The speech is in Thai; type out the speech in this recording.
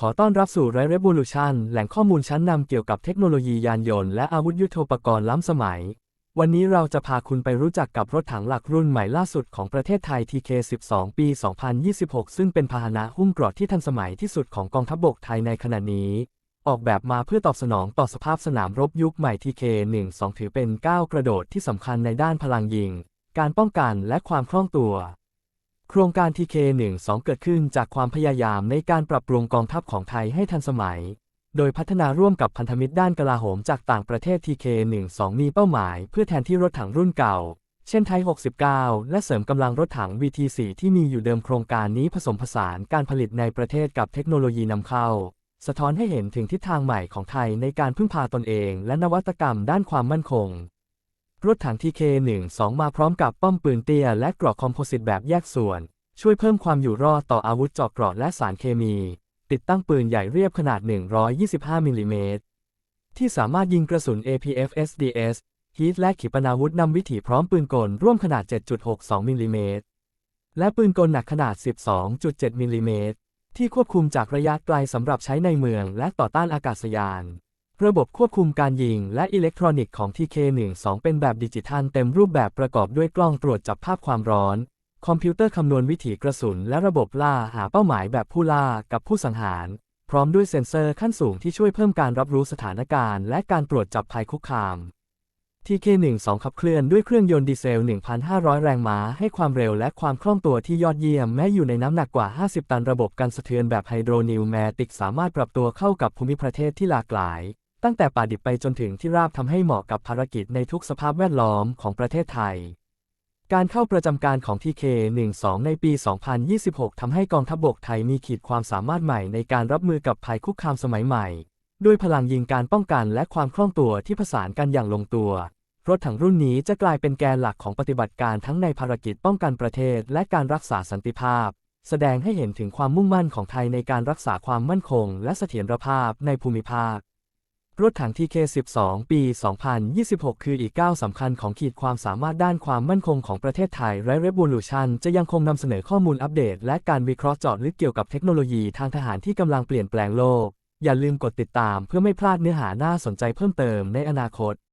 ขอต้อนรับสู่ Red Revolution แหล่งข้อมูลชั้นนำเกี่ยวกับเทคโนโลยียานยนต์และอาวุธยุทโธปกรณ์ล้ำสมัย วันนี้เราจะพาคุณไปรู้จักกับรถถังหลักรุ่นใหม่ล่าสุดของประเทศไทย TK12 ปี 2026 ซึ่งเป็นพาหนะหุ้มเกราะที่ทันสมัยที่สุดของกองทัพบกไทยในขณะนี้ ออกแบบมาเพื่อตอบสนองต่อสภาพสนามรบยุคใหม่ TK12 ถือเป็นก้าวกระโดดที่สำคัญในด้านพลังยิง การป้องกันและความคล่องตัว โครงการ TK12 เกิดขึ้นจากความพยายามในการปรับปรุงกองทัพของไทยให้ทันสมัย โดยพัฒนาร่วมกับพันธมิตรด้านกลาโหมจากต่างประเทศ TK12 มีเป้าหมายเพื่อแทนที่รถถังรุ่นเก่า เช่นไทย 69 และเสริมกำลังรถถัง VT4 ที่มีอยู่เดิมโครงการนี้ผสมผสานการผลิตในประเทศกับเทคโนโลยีนำเข้า สะท้อนให้เห็นถึงทิศทางใหม่ของไทยในการพึ่งพาตนเอง และนวัตกรรมด้านความมั่นคง รถถัง TK12 มาพร้อมกับป้อมปืนเตี้ยและเกราะคอมโพสิตแบบแยกส่วน ช่วยเพิ่มความอยู่รอดต่ออาวุธเจาะเกราะและสารเคมี ติดตั้งปืนใหญ่เรียบขนาด 125มิลลิเมตรที่สามารถยิงกระสุน APF SDS ฮีทและขีปนาวุธนำวิถีพร้อมปืนกลร่วมขนาด 7.62มิลลิเมตรและปืนกลหนักขนาด 12.7มิลลิเมตรที่ควบคุมจากระยะไกลสำหรับใช้ในเมืองและต่อต้านอากาศยาน ระบบควบคุมการยิงและอิเล็กทรอนิกส์ของ TK12 เป็นแบบดิจิทัลเต็มรูปแบบประกอบด้วยกล้องตรวจจับภาพความร้อน คอมพิวเตอร์คำนวณวิถีกระสุน และระบบล่าหาเป้าหมายแบบผู้ล่ากับผู้สังหาร พร้อมด้วยเซ็นเซอร์ขั้นสูงที่ช่วยเพิ่มการรับรู้สถานการณ์ และการตรวจจับภัยคุกคาม TK12 ขับเคลื่อนด้วยเครื่องยนต์ดีเซล 1,500 แรงม้าให้ความเร็วและความคล่องตัวที่ยอดเยี่ยมแม้อยู่ในน้ำหนักกว่า 50 ตันระบบกันสะเทือนแบบไฮโดรนิวแมติกสามารถปรับตัวเข้ากับภูมิประเทศที่หลากหลาย ตั้งแต่ป่าดิบไปจนถึงที่ราบทำให้เหมาะกับภารกิจในทุกสภาพแวดล้อมของประเทศไทย การเข้าประจำการของ TK12 ในปี 2026 ทำให้กองทัพบบกไทยมีขีดความสามารถใหม่ในการรับมือกับภัยคุกคามสมัยใหม่ ด้วยพลังยิงการป้องกันและความคล่องตัวที่ผสานกันอย่างลงตัว รถถังรุ่นนี้จะกลายเป็นแกนหลักของปฏิบัติการทั้งในภารกิจป้องกันประเทศ และการรักษาสันติภาพแสดงให้เห็นถึงความมุ่งมั่นของไทยในการรักษาความมั่นคงและเสถียรภาพในภูมิภาค รถถัง TK12 ปี 2026 คืออีกก้าวสำคัญของขีดความสามารถด้านความมั่นคงของประเทศไทยและ Revolution จะยังคงนำเสนอข้อมูลอัปเดต และการวิเคราะห์เจาะลึกเกี่ยวกับเทคโนโลยีทางทหารที่กำลังเปลี่ยนแปลงโลก อย่าลืมกดติดตามเพื่อไม่พลาดเนื้อหาน่าสนใจเพิ่มเติมในอนาคต